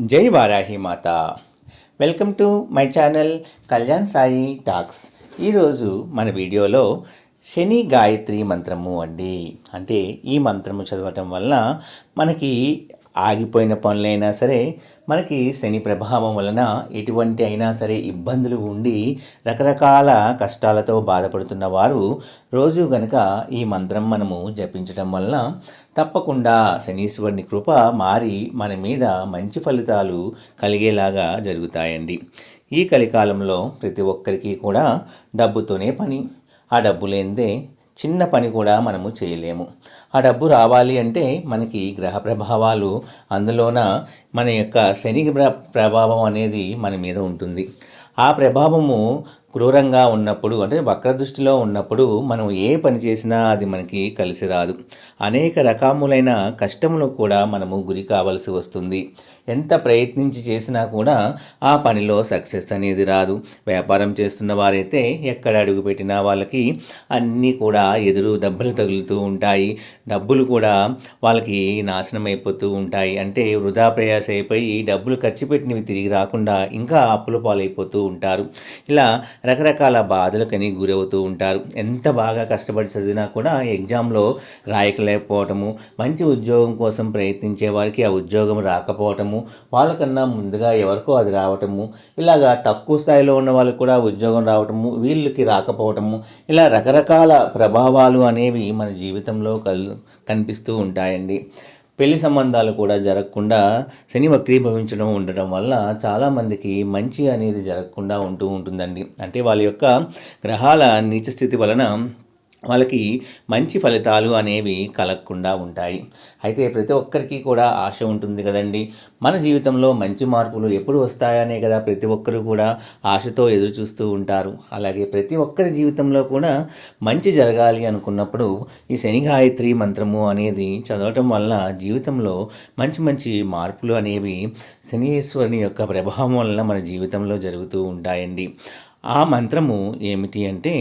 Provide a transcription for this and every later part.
జై వారాహి మాత. Welcome to my channel Kalyan Sai talks. ఈరోజు మన వీడియోలో శని గాయత్రి మంత్రము అండి. అంటే ఈ మంత్రము చదవటం వల్ల మనకి ఆగిపోయిన పనులైనా సరే మనకి శని ప్రభావం వలన ఎటువంటి అయినా సరే ఇబ్బందులు ఉండి రకరకాల కష్టాలతో బాధపడుతున్న వారు రోజు గనక ఈ మంత్రం మనము జపించటం వలన తప్పకుండా శనీశ్వరుని కృప మారి మన మీద మంచి ఫలితాలు కలిగేలాగా జరుగుతాయండి. ఈ కలికాలంలో ప్రతి ఒక్కరికి కూడా డబ్బుతోనే పని. ఆ డబ్బు లేనిదే చిన్న పని కూడా మనము చేయలేము. ఆ డబ్బు రావాలి అంటే మనకి గ్రహ ప్రభావాలు అందులోన మన యొక్క శని ప్రభావం అనేది మన మీద ఉంటుంది. ఆ ప్రభావము క్రూరంగా ఉన్నప్పుడు అంటే వక్రదృష్టిలో ఉన్నప్పుడు మనం ఏ పని చేసినా అది మనకి కలిసి రాదు. అనేక రకములైన కష్టములకు కూడా మనము గురి కావలసి వస్తుంది. ఎంత ప్రయత్నించి చేసినా కూడా ఆ పనిలో సక్సెస్ అనేది రాదు. వ్యాపారం చేస్తున్న వారైతే ఎక్కడ అడుగు పెట్టినా వాళ్ళకి అన్నీ కూడా ఎదురు దెబ్బలు తగులుతూ ఉంటాయి. డబ్బులు కూడా వాళ్ళకి నాశనం అయిపోతూ ఉంటాయి. అంటే వృధా ప్రయాస అయిపోయి డబ్బులు ఖర్చు పెట్టినవి తిరిగి రాకుండా ఇంకా అప్పుల పాలైపోతూ ఉంటారు. ఇలా రకరకాల బాధలకని గురవుతూ ఉంటారు. ఎంత బాగా కష్టపడి చదివినా కూడా ఎగ్జామ్లో రాయకలేకపోవటము మంచి ఉద్యోగం కోసం ప్రయత్నించే వారికి ఆ ఉద్యోగం రాకపోవటము వాళ్ళకన్నా ముందుగా ఎవరికో అది రావటము ఇలాగా తక్కువ స్థాయిలో ఉన్న వాళ్ళకి కూడా ఉద్యోగం రావటము వీళ్ళకి రాకపోవటము ఇలా రకరకాల ప్రభావాలు అనేవి మన జీవితంలో కల్ కనిపిస్తూ ఉంటాయండి. పెళ్ళి సంబంధాలు కూడా జరగకుండా శని వక్రీభవించడం ఉండటం వల్ల చాలామందికి మంచి అనేది జరగకుండా ఉంటూ ఉంటుందండి. అంటే వాళ్ళ యొక్క గ్రహాల నీచ స్థితి వలన వాళ్ళకి మంచి ఫలితాలు అనేవి కలగకుండా ఉంటాయి. అయితే ప్రతి ఒక్కరికి కూడా ఆశ ఉంటుంది కదండి. మన జీవితంలో మంచి మార్పులు ఎప్పుడు వస్తాయనే కదా ప్రతి ఒక్కరు కూడా ఆశతో ఎదురు చూస్తూ ఉంటారు. అలాగే ప్రతి ఒక్కరి జీవితంలో కూడా మంచి జరగాలి అనుకున్నప్పుడు ఈ శని గాయత్రి మంత్రము అనేది చదవటం వల్ల జీవితంలో మంచి మంచి మార్పులు అనేవి శనీశ్వరుని యొక్క ప్రభావం వల్ల మన జీవితంలో జరుగుతూ ఉంటాయండి. ఆ మంత్రము ఏమిటి అంటే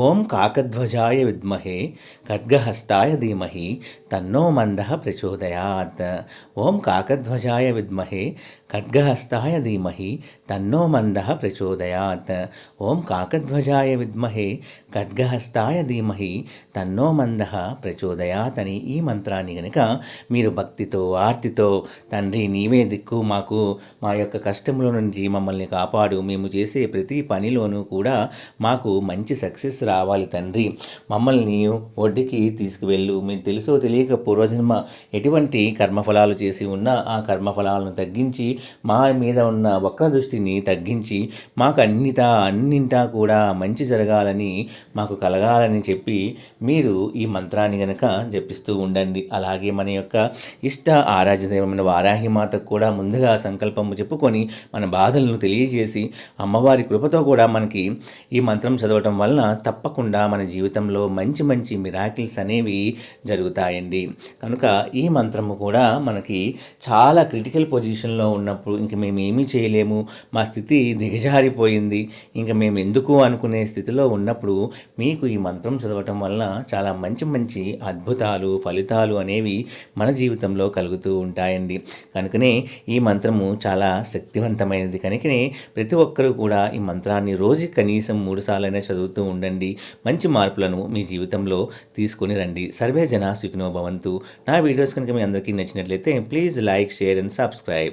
ఓం కాకధ్వజాయ విద్మహే ఖడ్గహస్తాయ ధీమహి తన్నో మంద ప్రచోదయాత్. ఓం కాకధ్వజాయ విద్మహే ఖడ్గహస్తాయ ధీమహి తన్నో మంద ప్రచోదయాత్. ఓం కాకధ్వజాయ విద్మహే ఖడ్గహస్తాయ ధీమహి తన్నో మంద ప్రచోదయాత్ అని ఈ మంత్రాన్ని గనుక మీరు భక్తితో ఆర్తితో తండ్రి నీవే దిక్కు మాకు మా యొక్క కష్టముల నుంచి మమ్మల్ని కాపాడు మేము చేసే ప్రతి పనిలోనూ కూడా మాకు మంచి సక్సెస్ రావాలి తండ్రి. మమ్మల్ని ఒడ్డుకి తీసుకువెళ్ళు. మీరు తెలుసో తెలియక పూర్వజన్మ ఎటువంటి కర్మఫలాలు చేసి ఉన్నా ఆ కర్మఫలాలను తగ్గించి మా మీద ఉన్న వక్ర దృష్టిని తగ్గించి మాకు అన్నిటా అన్నింటా కూడా మంచి జరగాలని మాకు కలగాలని చెప్పి మీరు ఈ మంత్రాన్ని గనక జపిస్తూ ఉండండి. అలాగే మన యొక్క ఇష్ట ఆరాధ్యదైవమైన వారాహి మాతకు కూడా ముందుగా సంకల్పము చెప్పుకొని మన బాధలను తెలియజేసి అమ్మవారి కృపతో కూడా మనకి ఈ మంత్రం చదవటం వలన తప్పకుండా మన జీవితంలో మంచి మంచి మిరాకిల్స్ అనేవి జరుగుతాయండి. కనుక ఈ మంత్రము కూడా మనకి చాలా క్రిటికల్ పొజిషన్లో ఉన్నప్పుడు ఇంక మేము ఏమీ చేయలేము. మా స్థితి దిగజారిపోయింది. ఇంకా మేము ఎందుకు అనుకునే స్థితిలో ఉన్నప్పుడు మీకు ఈ మంత్రం చదవటం వలన చాలా మంచి మంచి అద్భుతాలు ఫలితాలు అనేవి మన జీవితంలో కలుగుతూ ఉంటాయండి. కనుకనే ఈ మంత్రము చాలా శక్తివంతమైనది. కనుకనే ప్రతి ఒక్కరూ కూడా ఈ మంత్రాన్ని రోజు కనీసం మూడు సార్లైనా చదువుతూ ఉండండి. మంచి మార్పులను మీ జీవితంలో తీసుకొని రండి. సర్వే జన సుఖినో భవంతు. నా వీడియోస్ కనుక మీ అందరికీ నచ్చినట్లయితే please like share and subscribe.